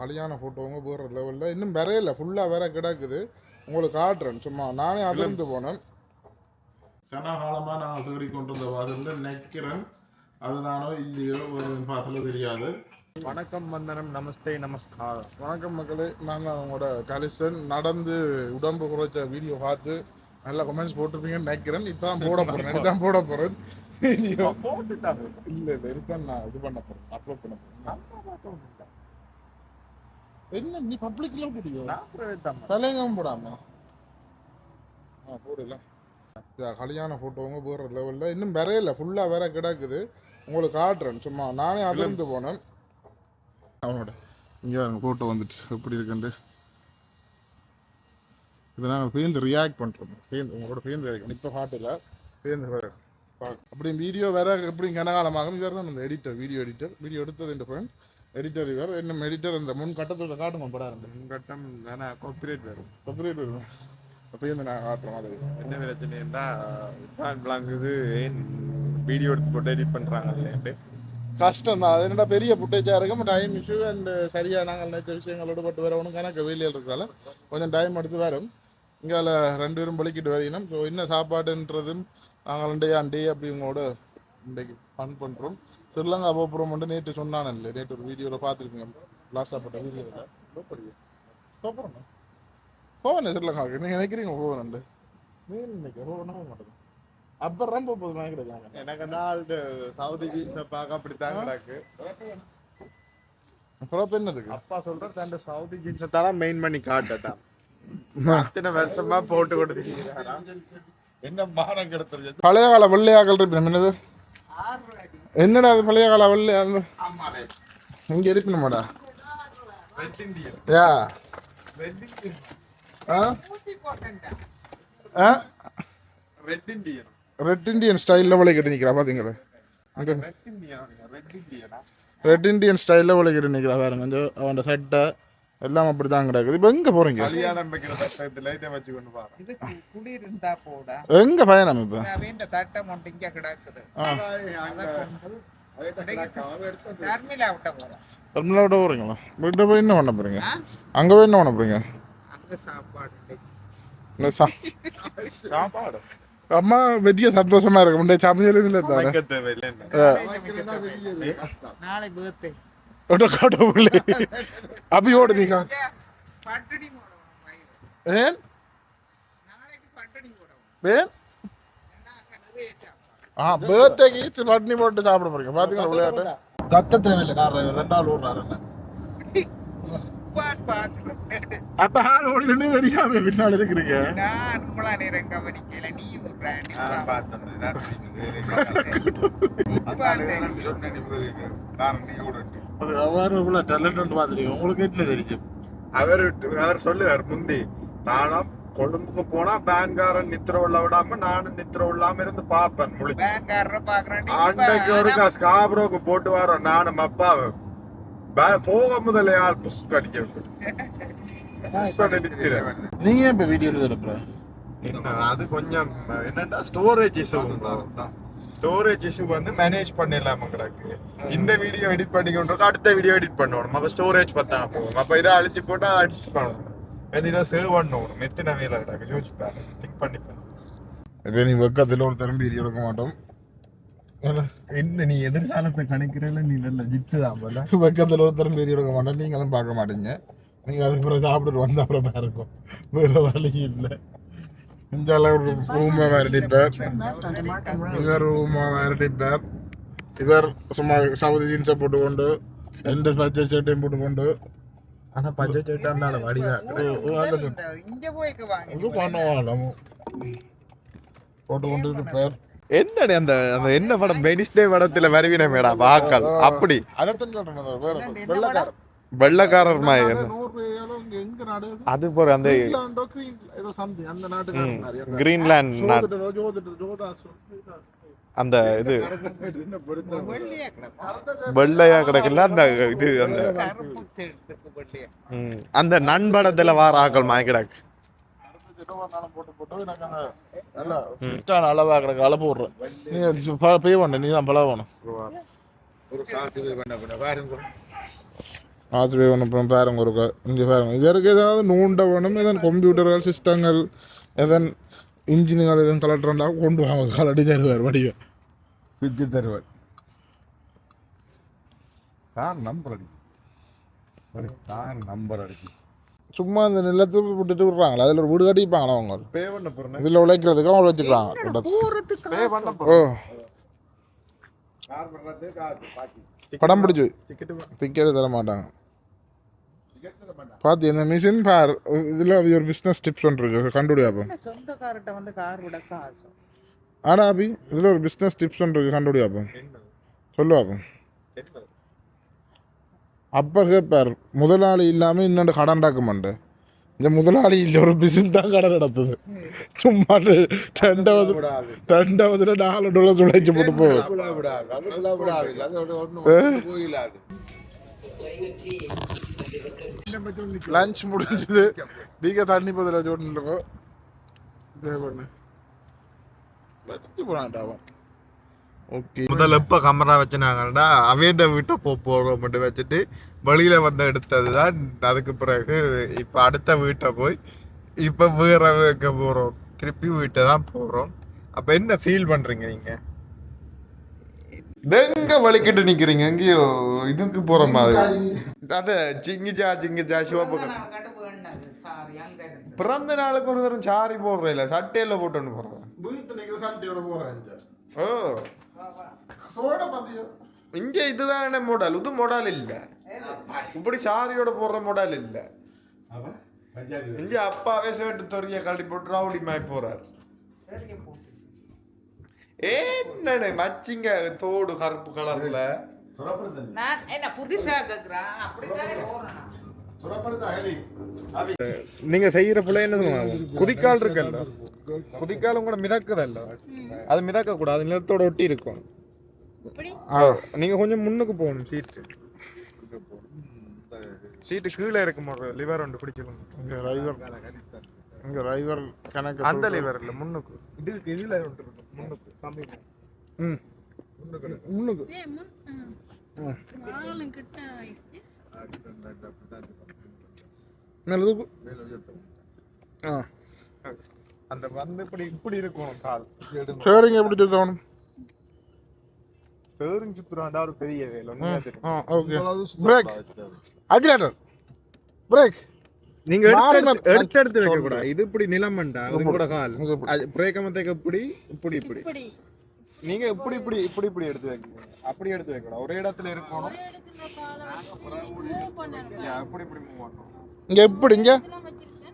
கல்யாண ஃபோட்டோங்க வேறு லெவலில் இன்னும் வரையில ஃபுல்லாக வேற கிடக்குது. உங்களுக்கு காட்டுறேன். சும்மா நானே அதிர்ந்து போனேன். கனகாலமாக நான் தேடி கொண்டு வந்த வாதில் நிற்கிறேன் அதுதானோ இல்லையோ ஒரு பார்த்துல தெரியாது. வணக்கம் வந்தனம். நமஸ்தே நமஸ்காரம் வணக்கம் மக்களே. நான் தான் உங்களோட கலிசன் நடந்து உடம்பு குறைச்ச வீடியோ பார்த்து நல்ல கமெண்ட்ஸ் போட்டிருப்பீங்கன்னு நினைக்கிறேன். இப்போ தான் போட போகிறேன் தான் போட போகிறேன் போட்டுட்டாங்க இல்லை நான். இது பண்ண போகிறேன் அப்லோட் பண்ண என்ன நீ பப்ளிக்ல போடாம. ஆ போடல கல்யாண ஃபோட்டோங்க வேறு லெவலில் இன்னும் வரையில. ஃபுல்லாக வேற கிடக்குது. உங்களுக்கு காட்டுறேன். சும்மா நானே அதிர்ந்து போனேன். அவனோட இங்கே ஃபோட்டோ வந்துட்டு எப்படி இருக்குன்ட்டு. இதை நாங்கள் பேருந்து ரியாக்ட் பண்ணுறோம் பேருந்து உங்களோட பேருந்து இப்போ வேற பார்க்க அப்படி வீடியோ வேற எப்படி கனகாலமாகும்? இவர் தான் அந்த எடிட்டர் வீடியோ எடிட்டர் வீடியோ எடுத்தது இந்த ஃப்ரெண்ட் எடிட்டர் இவர் என்ன எடிட்டர் இந்த முன் கட்டத்தோட காட்டுங்க படம் கட்டம் தானே காப்பிரைட் வரும் செப்பரேட் வரும் அப்பயே இந்த நான் காட்டுறோம் அது என்ன பிரச்சனைன்னா பிளான் பிளாங்குது ஏன் வீடியோ எடுத்து போட்டு எடிட் பண்றாங்க கஷ்டம் தான். அது என்னடா பெரிய புட்டேஜாக இருக்கும் டைம் இஷ்யூ அண்ட் சரியாக நாங்கள் நினைச்ச விஷயங்களோட பட்டு வரணும் கணக்கு வெளியில் இருக்கிறதால கொஞ்சம் டைம் எடுத்து வரும். இங்கே ரெண்டு பேரும் பலிக்கிட்டு வரையணும். ஸோ என்ன சாப்பாடுன்றதும் நாங்கள் ரெண்டே அண்டே அப்படி உங்களோட இன்றைக்கு ஃபன் பண்ணுறோம் ஸ்ரீலங்கா போகிறோம் வந்து நேற்று சொன்னானே இல்லை. நேற்று ஒரு வீடியோவில் பார்த்துருக்கீங்க லாஸ்ட்டாக போட்ட வீடியோவில் போகிறோம் போவேன் ஸ்ரீலங்காவுக்கு. நீங்கள் நினைக்கிறீங்க போவேன் நீ நினைக்க போவேன்னா போக மாட்டேன் அப்புறம் போக போகுது நினைக்கிறேன் எனக்கு நாள் சவுதி ஜீன்ஸை பார்க்க அப்படித்தான் கிடக்கு. அப்புறம் என்னதுக்கு? அப்பா சொல்ற தன் சவுதி ஜீன்ஸை தான் மெயின் பண்ணி காட்டதான் அத்தனை வருஷமா போட்டு கொடுத்துருக்கிறாராம் என்ன மானம் கெடுத்துருச்சு பழைய கால வெள்ளையாக்கள் இருப்பினம் என்னது? என்னடா அது பழைய கால வெள்ளை அந்த இங்க இருப்பினமாடா? Yeah? Red Indian red Indian ஸ்டைலில் விலை கட்டி நிற்கிறா பார்த்தீங்களா ரெட் இண்டியன் ஸ்டைலில் விலை கட்டி நிற்கிறா பாருங்க. இந்த அவன் சட்டை எல்லாம் அப்படி தான் கிடக்குது. இப்போ எங்கே போகிறீங்க கல்யாணம் வைக்கிற தட்டத்துல இதை வச்சு கொண்டு பாரு இது கு- குளிர்ந்தா போட. எங்கே பயணம் இப்போ? இந்த தட்டம் ஒன்று இங்க கிடக்குது. தர்மிலா விட்ட போறோம் தமிழை விட போகிறீங்களா வீட்டை போய் என்ன பண்ண போகிறீங்க ஆ? அங்கே போய் என்ன பண்ண போகிறீங்க அங்க சாப்பாடு இல்லை. சா சாப்பாடு? அம்மா வெட்டிய சந்தோஷமா இருக்கு முன்னே சமையல் இல்லை தேவையில்லை. நாளை பேர்த்து கடவுளே அபியோடு நீங்க. ஏன் ஏன் ஆ பேர்த்டேக்கு பட்னி போட்டு சாப்பிட போறீங்க பாத்தீங்களா விளையாட்டு கத்த தேவையில்லை காரணம் ரெண்டாள் ஓடுறாரு என்ன. அப்ப ஆள் ஓடினே தெரியாம பின்னால் இருக்கிறீங்க நான் உங்களா நேரம் கவனிக்கல நீ விடுறேன் நீ அது அவர் இவ்வளவு டேலண்ட் பாத்துறீங்க உங்களுக்கு என்ன தெரியும்? அவர் அவர் சொல்லுவார் முந்தி நானும் கொழும்புக்கு போனா பேங்காரன் நித்திர உள்ள விடாம நானும் நித்திர இல்லாம இருந்து பாப்பேன் அன்னைக்கு ஒருக்கா ஸ்காப்ரோக்கு போட்டு வரோம் நானும் அப்பாவும் போக முதல்ல ஆள் புஷ் அடிக்க நித்திரேன் நீங்க ஏன் இப்ப என்ன, அது கொஞ்சம் என்னடா ஸ்டோரேஜ் இஷ்யூ ஸ்டோரேஜ் இஷ்யூ வந்து மேனேஜ் பண்ணிடலாம கிடக்கு. இந்த வீடியோ எடிட் பண்ணிக்கிட்டு அடுத்த வீடியோ எடிட் பண்ணணும். அப்ப ஸ்டோரேஜ் பத்தாம போகும் அப்ப இதை அழிச்சு போட்டா எடிட் பண்ணணும். இது இதை சேவ் பண்ணணும். எத்தனை வேலை கிடக்கு. யோசிச்சு பாரு திங்க் பண்ணி இப்ப நீ வெக்கத்தில் ஒரு தரம் வீடியோ எடுக்க மாட்டோம். என்ன நீ எதிர்காலத்தை கணிக்கிறல நீ நல்ல ஜித்து தான் போல. வெக்கத்தில் ஒரு தரம் வீடியோ எடுக்க மாட்டோம். நீங்களும் பார்க்க மாட்டீங்க. நீங்க அதுக்கு பிறகு சாப்பிட்டுட்டு வந்த அப்புறம் பாருங்க வேற வழி இல்லை. இந்த அளவு ரூமா விரட்டிப்பார் இவர் ரூமா விரட்டிப்பார் இவர் சும்மா சவுதி ஜீன்ஸை போட்டுக்கொண்டு ரெண்டு பச்சை சட்டையும் போட்டுக்கொண்டு ஆனா பஞ்ச சேட்டா இருந்தாலும் வாங்க இது பண்ணுவாங்க போட்டுக்கொண்டு இருப்பார். என்னடி அந்த அந்த என்ன படம்? வெனிஸ்டே படத்துல வருவின மேடம் வாக்கள் அப்படி. அதைத்தான் சொல்றேன் வெள்ளக்காரர் அது போற அந்த கிரீன்லாண்டோ, அந்த இது. வெள்ளையா கிடக்குல்ல அந்த இது அந்த அந்த நண்படத்துல வார ஆக்கள் மாய் கிடக்கு. அளவா கிடக்கு அளவு போடுறேன் நீ பே பண்ண நீ தான் பழகணும் காசு பண்ண பண்ண பாருங்க ஒரு இங்கே பாருங்க. இவருக்கு ஏதாவது நோண்ட வேணும் ஏதாவது கம்ப்யூட்டர்கள் சிஸ்டங்கள் எதன் இன்ஜினுகள் எதுவும் கலட்டுறா கொண்டு வாங்க. கலட்டி தருவார் வடிவ பிச்சு தருவார். கார் நம்பர் அடி அடி, கார் நம்பர் அடிச்சு சும்மா இந்த நிலத்தை விட்டுட்டு விடுறாங்களா அதில் ஒரு வீடு கட்டிப்பாங்களா அவங்க. பே பண்ண போறேன். இதில் உழைக்கிறதுக்கு அவங்க வச்சுக்கிறாங்க. போறதுக்கு பே பண்ண ஓ. படம் பிடிச்சி. டிக்கெட் டிக்கெட் தர மாட்டாங்க பார்த்து இந்த மிஷின் பார் இதில் ஒரு பிஸ்னஸ் டிப்ஸ் ஒன்று இருக்கு. கண்டுபிடியா அப்போ. என்ன சொந்தக்காரர்கிட்ட வந்து கார் விட காசு ஆனா அபி இதில் ஒரு பிஸ்னஸ் டிப்ஸ் ஒன்று இருக்கு. கண்டுபிடியா அப்போ. சொல்லுவா அப்போ. அப்பர் கேட்பார் முதலாளி இல்லாமல் இன்னொன்று கடன் டாக்குமெண்ட். இந்த முதலாளி இல்லை ஒரு பிசின் தான் கடன் நடத்துது. சும்மா ரெண்டாவது ரெண்டாவதுல நாலு டாலர் துளைச்சு போட்டு போகுது. லஞ்ச் முடிஞ்சது. நீங்கள் தண்ணி பதில் சொல்லிருக்கோம் தேவைன்னு போனாண்டாவா ஓகே. முதல்ல எப்ப கமரா வச்சுனாங்கன்னா அவேண்ட வீட்டை போ போறோம் மட்டும் வச்சுட்டு வழியில வந்து எடுத்தது தான் அதுக்கு பிறகு இப்ப அடுத்த வீட்டை போய் இப்ப வேற வைக்க போறோம். திருப்பி வீட்டை தான் போறோம். அப்ப என்ன ஃபீல் பண்றீங்க நீங்க? எங்க வலிக்கிட்டு நிக்கிறீங்க எங்கேயோ இதுக்கு போற மாதிரி அத சிங்கிஜா சிங்கிஜா சிவப்பு சாரி அங்க இருந்து பிறந்த நாளுக்கு ஒரு தரம் சாரி போடுறேன் இல்ல சட்டையில போட்டு போறேன் ஓ இங்க இதுதான் மாடல் இது மாடல் இல்ல இப்படி சாரியோட போடுற மாடல் இல்ல இங்க அப்பாவே சேட்டு தொறிய கழட்டி போட்டு ரவுடி மாய் போறாரு என்னண்ணே மச்சிங்க தோடு கருப்பு கலர்ல நான் என்ன புதுசா கேக்குறேன் நான். நீங்க செய்யற பிள்ளை என்ன குதிக்கால் இருக்குல்ல? குதிக்காலும் கூட மிதக்குதல்ல? அது மிதக்க கூடாது நிலத்தோட ஒட்டி இருக்கும். ஆ, நீங்க கொஞ்சம் முன்னுக்கு போகணும் சீட்டு சீட்டு கீழே இருக்கும் ஒரு லிவர் ஒன்று பிடிச்சிக்கணும். இங்கே டிரைவர் இங்கே டிரைவர் கணக்கு அந்த லிவர் இல்ல முன்னுக்கு. இது இதுல ஒன்று இருக்கும். முன்னுக்கு கம்மி ம். முன்னுக்கு நல்லது ஆ. அந்த வந்து இப்படி இப்படி இருக்கும் கால். சரிங்க எப்படி சொல்லணும் ஸ்டேரிங் சுத்துறாண்டா ஒரு பெரிய வேலை. ஆ ஓகே. பிரேக் அஜிலேட்டர் பிரேக் நீங்க எடுத்து எடுத்து- வைக்க கூடாது. இது இப்படி நிலமண்டா? அது கூட கால். இது இப்படி. இப்படி இப்படி. இப்படி நீங்க இப்படி இப்படி இப்படி இப்படி எடுத்து வைக்கணும் அப்படி எடுத்து வைக்கணும் ஒரே இடத்துல இருக்கணும். இப்படி இப்படி மூவ் பண்ணணும். இங்கே எப்படி? இங்கே?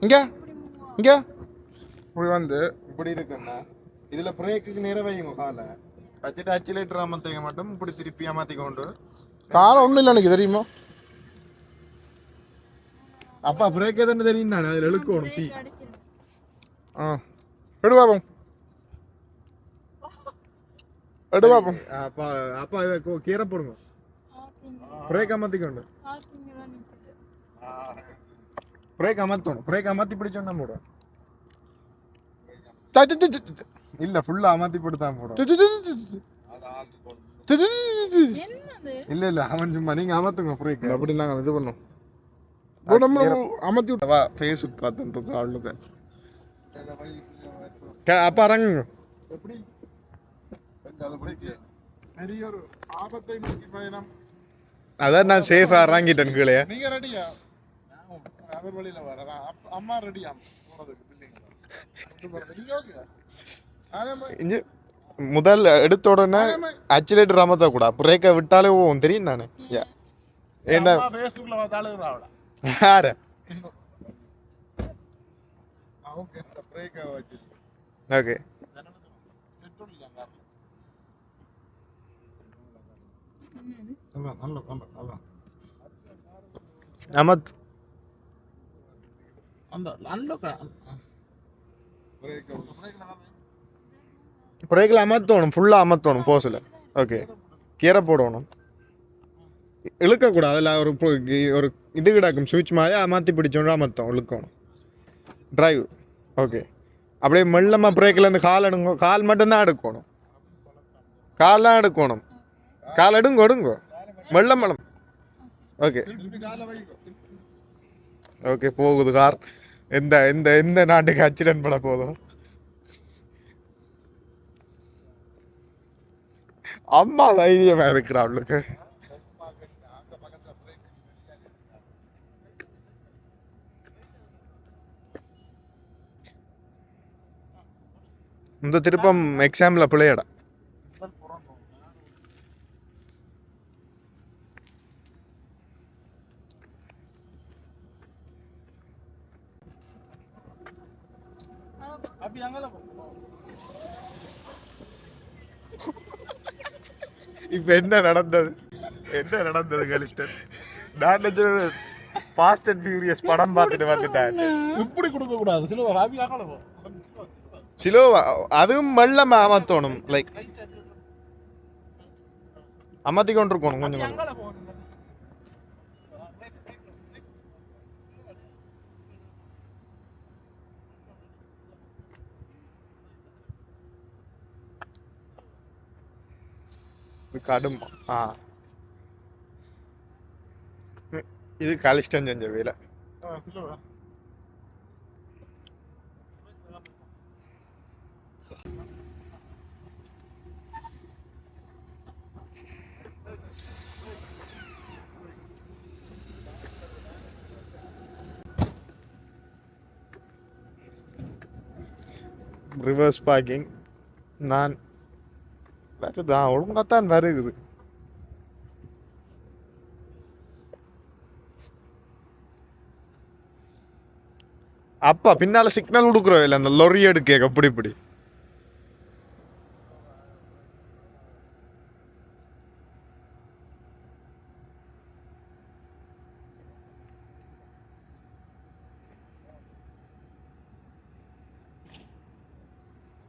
இங்கே? இங்கே? இப்படி வந்து இப்படி இருக்குன்னா இதுல பிரேக்குக்கு நேர வைங்க காலை. வச்சுட்டு அச்சிலேட்டர் அமர்த்திக்க மட்டும் இப்படி திருப்பி அமர்த்தி கொண்டு காரம் ஒன்றும் இல்லை எனக்கு தெரியுமா? அப்பா பிரேக் எதுன்னு தெரியும் தானே அதுல இழுக்கணும் பி ஆ எடு பாப்போம் எடு பாப்போம் அப்பா அப்பா இதை கொ- கீரை போடுங்க பிரேக் அமர்த்திக்கொண்டு பிரேக் அமர்த்தணும் பிரேக் அமர்த்தி பிடிச்சோன்னா த, இல்ல ஃபுல்லா அமர்த்தி போட்டு தான் போடும். இல்ல இல்ல அவன் சும்மா நீங்க அமர்த்துங்க பிரேக் அப்படி நாங்கள் இது பண்ணோம் நம்ம அமர்த்தி விட்டு வா ஃபேஸ்புக் பார்த்துட்டு அவளுக்கு அப்பா அரங்குங்க எப்படி பெரிய ஒரு ஆபத்தை நோக்கி பயணம் அதான் நான் சேஃபா இறங்கிட்டேன் கீழே நீங்க ரெடியா அவர் வழியில வர அம்மா ரெடியா போறதுக்கு முதல் எடுத்த உடனே அச்சிலேட்டர் அமர்த்த கூட பிரேக்கை விட்டாலே போகும் தெரியும் தானே என்ன அம்மா ஃபேஸ்புக்ல பார்த்தாலும் அவளா யாரு ஓகே. அந்த பிரேக்கை வச்சு ஓகே அதான் இழுக்கக்கூடாது அதில் ஒரு ஒரு இது கிடக்கும் சுவிட்ச் மாதிரி அதை மாற்றி பிடிச்சோன்றா மொத்தம் இழுக்கணும் ட்ரைவ் ஓகே அப்படியே மெல்லமாக பிரேக்கில் இருந்து கால் எடுங்க கால் மட்டும்தான் எடுக்கணும் கால்லாம் எடுக்கணும் கால் எடுங்க எடுங்கோ மெல்ல மலம் ஓகே ஓகே போகுது கார் எந்த எந்த எந்த நாட்டுக்கு ஆக்சிடென்ட் பட போதும் அம்மா தைரியமாக இருக்கிறா அவளுக்கு இந்த திருப்பம் எக்ஸாம்ல பிள்ளையடா. இப்ப என்ன நடந்தது? என்ன நடந்தது கலிஸ்டன் நான் நினைச்சது ஃபாஸ்ட் அண்ட் ஃபியூரியஸ் படம் பார்த்துட்டு வந்துட்டேன். இப்படி கொடுக்க கூடாது சில ஹாப்பி ஆகணும் சிலோ அதுவும் மெல்ல அமர்த்தணும் லைக் அமர்த்தி கொண்டிருக்கணும் கொஞ்சம். கொஞ்சம் கடும் ஆ. இது கலிஷ்டம் செஞ்ச வேலை ரிவர்ஸ் பார்க்கிங் நான் வருதான் ஒழுங்காத்தான் வருகுது அப்பா பின்னால சிக்னல் கொடுக்குறோம் இல்லை அந்த லொரி எடுக்க அப்படி இப்படி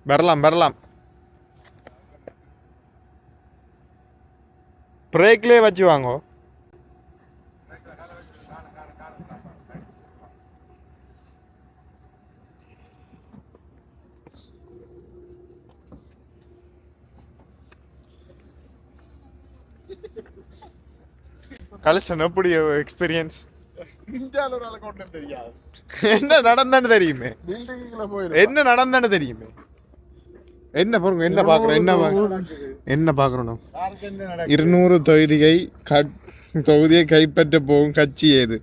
வரலாம் வரலாம் பிரேக்லேயே வச்சு வாங்கோ கலெக்ஷன் எப்படி எக்ஸ்பீரியன்ஸ் இந்தியாவில் ஒரு கொண்டு தெரியாது. என்ன நடந்தன்னு தெரியுமே? என்ன நடந்தன்னு தெரியுமே? என்ன பாருங்க என்ன பாக்குறோம் என்ன என்ன நடக்குது? இருநூறு தொகுதியை கட் தொகுதியை கைப்பற்ற போகும் கட்சி ஏது?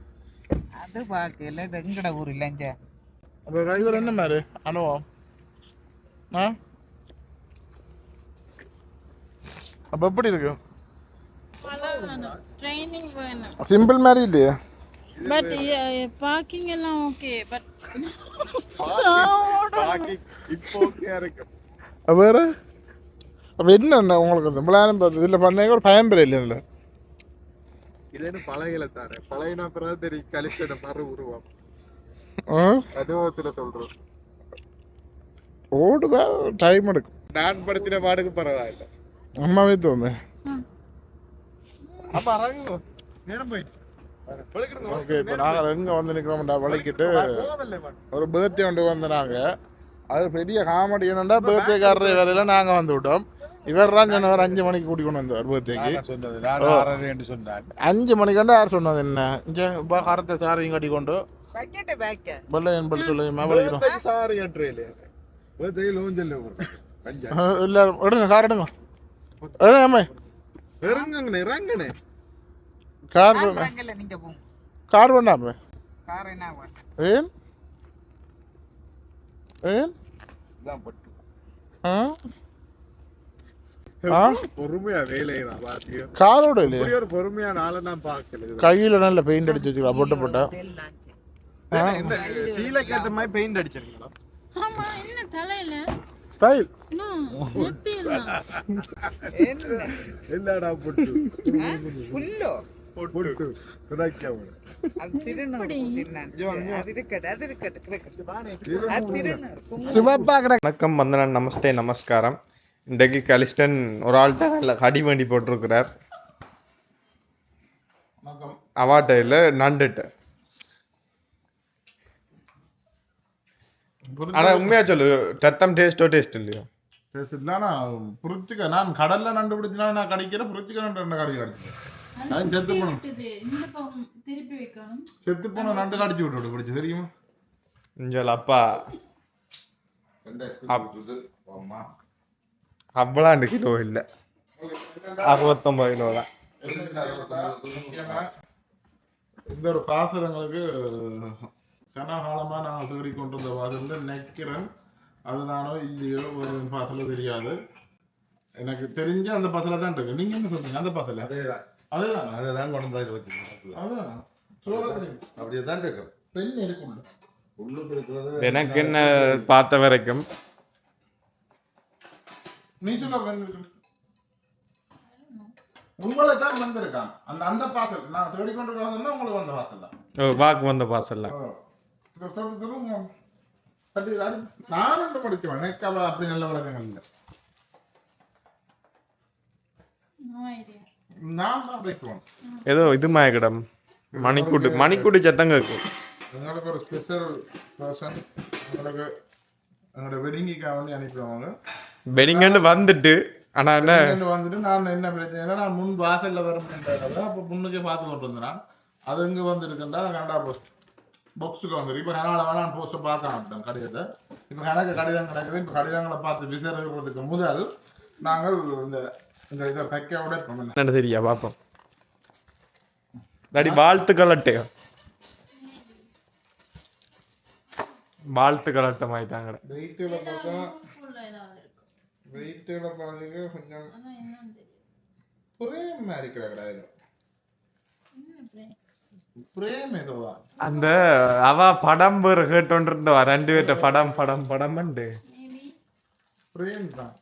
அது பார்க்கல இது எங்கட ஊர் இல்லைஞ்ச அப்போ டிரைவர் என்ன மாதிரி அனுபவம் ஆ? அப்போ எப்படி இருக்கு? ட்ரைனிங் வேணும் சிம்பிள் மாதிரி இல்லையா பட் பார்க்கிங் எல்லாம் ஓகே பட் அப்ப வேற? அப்போ என்ன உங்களுக்கு இந்த பார்த்து இதில் பண்ணீங்க ஒரு பயம் பெரிய இல்லையா இதில்? இதுன்னு பழகல தானே. பழகினா பிறகு தெரியும். கலிஷ்ட மறு உருவம். அனுபவத்துல சொல்றோம். ஓடுவா டைம் எடுக்கும். நான் படுத்தின பாடுக்கு பரவாயில்ல. அம்மாவே தோணும் அப்ப அரங்கு நேரம் போயிட்டு. ஓகே இப்போ நாங்கள் எங்கே வந்து நிற்கிறோம்டா வலிக்கிட்டு ஒரு பேர்த்டே ஒன்று வந்தாங்க அது பெரிய காமெடி என்னன்னா பேர்த்டேக்காரர் வேலையில் நாங்கள் வந்து விட்டோம். இவர் தான் சொன்னவர் அஞ்சு மணிக்கு கூட்டி கொண்டு வந்தவர் என்று சொன்னான் அஞ்சு மணிக்காண்டா யார் சொன்னது என்ன? இங்கே இப்போ கரத்தை சாரையும் கட்டி கொண்டு. வெள்ளையன் பள்ளி சொல்லுமா வலிக்கிறோம் சாரி லோஞ்சல் எல்லாரும் எடுங்க கார் எடுங்க. இறங்குங்கண்ணே இறங்குண்ணே கார் கார் வேண்டாமே? ஏன்? ஏன்? ஆ? ஆ? பொறுமையா வேலையை பாத்தியோ? காரோட இல்லையா. ஒரு பொறுமையான ஆளை நான் பார்க்கல. கையில நல்ல பெயிண்ட் அடிச்சு வச்சுக்கலாம் பொட்ட பொட்ட. இந்த சீலைக்கு ஏத்த மாதிரி பெயிண்ட் அடிச்சிருக்கீங்களா ஆமா என்ன தலையில? ஸ்டைல் பொட்டு? புல்லோ? பொட்டு. வணக்கம் வந்தனன் நமஸ்தே நமஸ்காரம். இன்றைக்கு கலிஸ்டன் ஒரு ஆள்கிட்ட நல்ல அடி வண்டி போட்டிருக்கிறார். அவாட்ட இல்லை நண்டுட்ட. ஆனா உண்மையா சொல்லு ரத்தம் டேஸ்டோ டேஸ்ட் இல்லையோ? இல்லைனா புரிச்சுக்க நான் கடல்ல நண்டு பிடிச்சினா நான் கடிக்கிறேன்? புரிச்சுக்க நண்டு கடிக்கிறேன். நான் செத்து போனோம். திருப்பி வைக்கணும். செத்து போன நண்டு கடிச்சு விட்டு பிடிச்சி தெரியுமா? இஞ்சல் அப்பா. அவ்வளாண்டு கிலோ இல்ல. அறுபத்தொன்பது கிலோ தான். இந்த ஒரு பாசனங்களுக்கு கனகாலமா நான் தேடி கொண்டு வந்த பாசல் நினைக்கிறேன். அதுதானோ இல்லையோ ஒரு பாசல தெரியாது. எனக்கு தெரிஞ்ச அந்த பாசல தான் இருக்கு. நீங்க என்ன சொல்றீங்க? அந்த பாசல? அதேதான். அதுதான்? அதேதான் கொண்டு வந்து வச்சுருக்கோம் அதுதான்? அப்படியே தான் இருக்கும் பெண் இருக்குள்ள உள்ளுக்கு இருக்கிறது எனக்கு என்ன பார்த்த வரைக்கும்? நீ சொல்ல உங்களை தான் வந்திருக்கான். அந்த அந்த பாசல் நான் தேடிக்கொண்டு வந்தேன்னா உங்களுக்கு வந்த பாசல் தான். ஓ, வாக்கு வந்த பாசல்ல இதை சொல்லு, அது நான் ரெண்டு படிச்சவன். எனக்கு அப்படி நல்ல வழக்கங்கள் இல்லை. நான் ஏதோ இது மயக்கிடம். மணிக்கூட்டு மணிக்கூட்டு சத்தம் கேட்கும். எங்களுக்கு ஒரு ஸ்பெஷல் பர்சன் எங்களுக்கு எங்களோட வெட்டிங்குக்காக வந்து அனுப்பிடுவாங்க வெடிங்கன்னு வந்துட்டு ஆனா என்ன? வந்துட்டு நான் என்ன பிரச்சனை நான் முன் வாசல்ல வரமுன்றதை அப்போ முன்னுக்கே பார்த்து கொண்டு வந்தேன் அது இங்கே வந்து இருக்குண்டா கனடா போஸ்ட் பாக்ஸுக்கு வந்துரு இப்போ கனடா வேணாம் போஸ்ட்டை பார்க்க மாட்டோம் கடிதத்தை. இப்போ கணக்கு கடிதம் கிடக்குது இப்போ கடிதங்களை பார்த்து விசாரிக்கிறதுக்கு முதல் நாங்கள் இந்த இந்த இதை உடைப்போம் என்னன்னு தெரியா பாப்போம். டாடி வாழ்த்துக்கள் அட்டையோ வாழ்த்துக்கள் அட்டம் ஆயிட்டாங்க வெயிட்டில் பார்த்தா வெயிட்டில் கொஞ்சம் பிரேம் மாதிரி கிடையாது அந்த அவ படம் பேர் கேட்டோன்னு இருந்தவா ரெண்டு பேர்ட்ட படம் படம் படம் பிரேம் தான்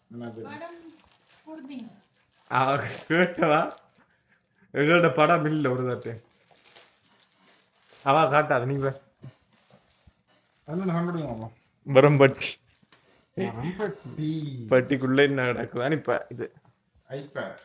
கேட்டவா? எங்கள்ட்ட படம் இல்லை ஒரு தாட்டு. அவ காட்டாது நீ வே- அது கண்டுடுங்க வெறும் பட்டி. ரொம்ப டீ பட்டிக்குள்ள என்ன நடக்குதான் இப்ப இது. ஐபேட்.